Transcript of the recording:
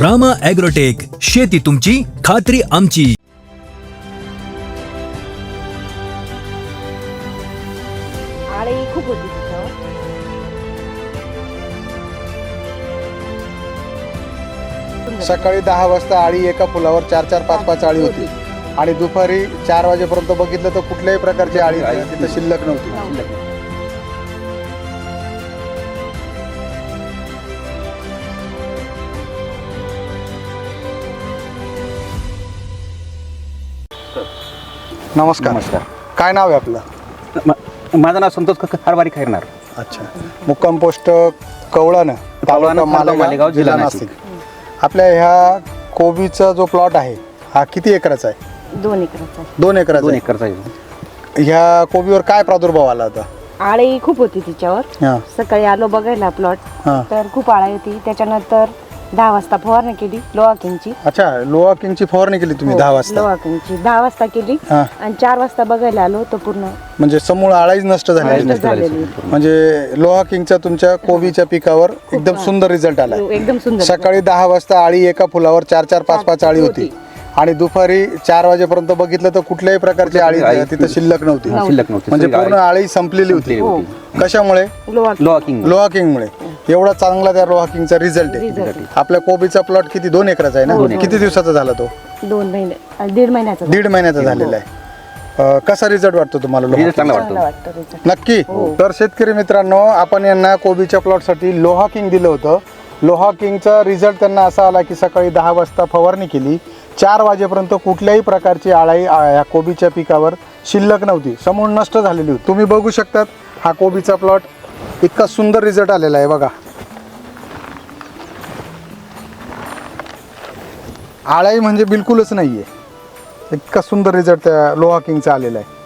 Rama agrotech शेती तुमची खात्री आमची. आळी खूप होती तिच्यावर सकाळी दहा वाजता आळी एका फुलावर चार चार पाच पाच आळी होती. आणि दुपारी चार वाजेपर्यंत बघितलं तर कुठल्याही प्रकारची आळी तिथं शिल्लक नव्हती. नमस्कार. नमस्कार. काय नाव आहे आपलं? म- माझं नाव संतोष क- हरवारी खैरनार. अच्छा. मुक्काम पोस्ट कवळानं तालुका मालेगाव मालेगाव, जिल्हा जिल्हा नाशिक. आपल्या ह्या कोबीचा जो प्लॉट आहे हा किती एकराचा आहे? दोन एकराचा. दोन एकराचा दोन आहे. एकरचा आहे. ह्या कोबीवर काय प्रादुर्भाव आला होता? आळी खूप होती तिच्यावर. हा. सकाळी आलो बघायला प्लॉट हा. तर खूप आळी होती. त्याच्यानंतर दहा वाजता फवारणी केली लोहा किंगची. अच्छा लोहा किंगची फवारणी केली तुम्ही दहा वाजता? लोहा किंगची. दहा वाजता केली हा. आणि चार वाजता बघायला आलो तर पूर्ण. म्हणजे समूळ आळाईच नष्ट झाली नष्ट झालेली. म्हणजे लोहा किंगचा तुमच्या कोबीच्या पिकावर एकदम सुंदर रिझल्ट आला. एकदम सुंदर. सकाळी दहा वाजता आळी एका फुलावर चार चार पाच पाच आळी होती. आणि दुपारी चार वाजेपर्यंत बघितलं तर कुठल्याही प्रकारची आळी आळी तिथं शिल्लक नव्हती. शिल्लक नव्हती. म्हणजे पूर्ण आळी संपलेली होती. कशामुळे लोहा लोहा किंग लोहा किंगमुळे एवढा चांगला त्या लोहा किंगचा रिझल्ट आहे. आपल्या कोबीचा प्लॉट किती? दोन एकराचा आहे ना? किती दिवसाचा झाला तो? दोन महिने. दीड महिन्याचा दीड महिन्याचा झालेला आहे. कसा रिझल्ट वाटतो तुम्हाला. नक्की? तर शेतकरी मित्रांनो आपण यांना कोबीच्या प्लॉटसाठी लोहा किंग दिलं होतं. लोहा किंगचा रिझल्ट त्यांना असा आला की सकाळी दहा वाजता फवारणी केली. चार वाजेपर्यंत कुठल्याही प्रकारची आळाई या कोबीच्या पिकावर शिल्लक नव्हती. समूळ नष्ट झालेली होती. तुम्ही बघू शकतात हा कोबीचा प्लॉट इतका सुंदर रिझल्ट आलेला आहे बघा. आळाई म्हणजे बिलकुलच नाही आहे इतका सुंदर रिझल्ट त्या लोहा किंगचा आलेला आहे.